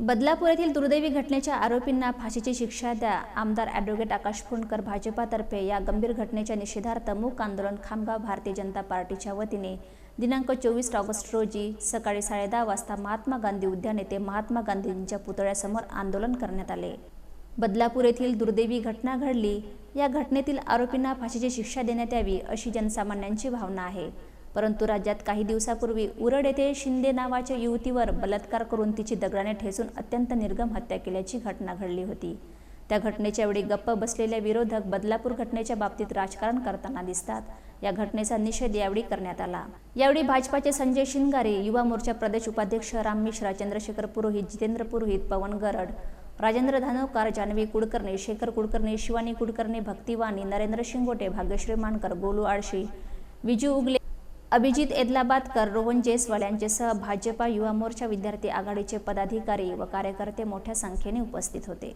बदलापूर येथील दुर्दैवी घटनेच्या आरोपींना फाशीची शिक्षा द्या. आमदार ॲडव्होकेट आकाश फुंडकर भाजपातर्फे या गंभीर घटनेच्या निषेधार्थ मूक आंदोलन खामगाव भारतीय जनता पार्टीच्या वतीने दिनांक चोवीस ऑगस्ट रोजी सकाळी साडेदहा वाजता महात्मा गांधी उद्यान येथे महात्मा गांधींच्या पुतळ्यासमोर आंदोलन करण्यात आले. बदलापूर येथील दुर्दैवी घटना घडली. या घटनेतील आरोपींना फाशीची शिक्षा देण्यात यावी अशी जनसामान्यांची भावना आहे. परंतु राज्यात काही दिवसापूर्वी उरड येथे शिंदे नावाच्या युवतीवर बलात्कार करून तिची दगडाने ठेसून अत्यंत निर्गम हत्या केल्याची घटना घडली होती. त्या घटनेच्या वेळी गप्प बसलेल्या विरोधक बदलापूर घटनेच्या बाबतीत राजकारण करताना दिसतात. या घटनेचा निषेध यावेळी करण्यात आला. यावेळी भाजपाचे संजय शिंगारे युवा मोर्चा प्रदेश उपाध्यक्ष राम मिश्रा चंद्रशेखर पुरोहित जितेंद्र पुरोहित पवन गरड राजेंद्र धानोकार जान्हवी कुडकर्णी शेखर कुडकर्णी शिवानी कुडकर्णी भक्तिवाणी नरेंद्र शिंगोटे भाग्यश्री मानकर गोलू आळशी विजू उगले अभिजित एदलाबादकर रोहन जयस्वाल यांच्यासह भाजपा युवा मोर्चा विद्यार्थी आघाडीचे पदाधिकारी व कार्यकर्ते मोठ्या संख्येने उपस्थित होते.